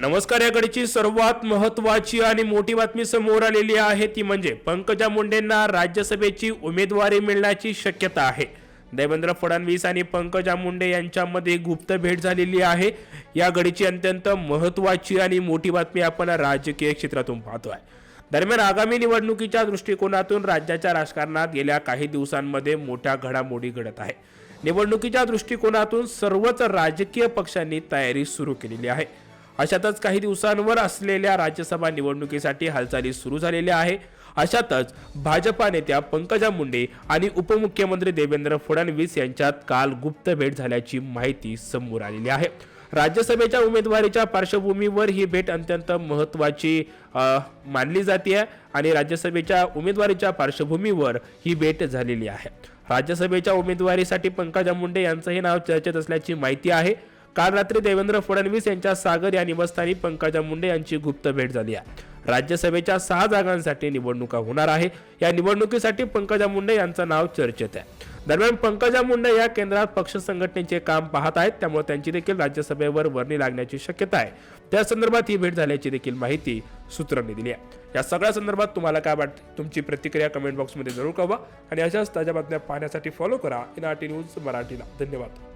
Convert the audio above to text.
नमस्कार या सर्वात महत्वाची आणि मोठी बातमी समोर आलेली आहे ती म्हणजे पंकजा मुंडेंना राज्यसभेची उमेदवारी मिळण्याची शक्यता आहे. देवेंद्र फडणवीस आणि पंकजा मुंडे यांच्यामध्ये गुप्त भेट झालेली आहे. या घडीची अत्यंत महत्वाची आणि मोठी बातमी आपण राजकीय क्षेत्रातून पाहतो आहे दरम्यान आगामी निवडणुकीच्या दृष्टिकोनातून राज्याच्या राजकारणात गेल्या काही दिवसांमध्ये मोठ्या घडामोडी घडत आहे. निवडणुकीच्या दृष्टिकोनातून सर्वच राजकीय पक्षांनी तयारी सुरू केलेली आहे. अशातच काही दिवसांवर असलेल्या राज्यसभा निवडणुकीसाठी हालचाली सुरू झालेल्या आहे. अशातच भाजपा नेत्या पंकजा मुंडे आणि उपमुख्यमंत्री देवेंद्र फडणवीस यांच्यात काल गुप्त भेट झाल्याची माहिती समोर आलेली आहे. राज्यसभेच्या उमेदवारीच्या पार्श्वभूमीवर ही भेट अत्यंत महत्त्वाची मानली जाते आणि राज्यसभेच्या उमेदवारीच्या पार्श्वभूमीवर ही भेट झालेली आहे. राज्यसभेच्या उमेदवारीसाठी पंकजा मुंडे यांचंही नाव चर्चेत असल्याची माहिती आहे. काल रात्री देवेंद्र फडणवीस यांच्या सागर या निवासस्थानी पंकजा मुंडे यांची गुप्त भेट झाली आहे. राज्यसभेच्या सहा जागांसाठी निवडणुका होणार आहे. या निवडणुकीसाठी पंकजा मुंडे यांचं नाव चर्चेत आहे. दरम्यान पंकजा मुंडे या केंद्रात पक्ष संघटनेचे काम पाहत आहेत. त्यामुळे त्यांची देखील राज्यसभेवर वर्णी लागण्याची शक्यता आहे. त्या संदर्भात ही भेट झाल्याची देखील माहिती सूत्रांनी दिली आहे. या सगळ्या संदर्भात तुम्हाला काय वाटते? तुमची प्रतिक्रिया कमेंट बॉक्समध्ये जरूर कळवा. आणि अशाच ताज्या बातम्या पाहण्यासाठी फॉलो करा. इन आर टी न्यूज मराठीला. धन्यवाद.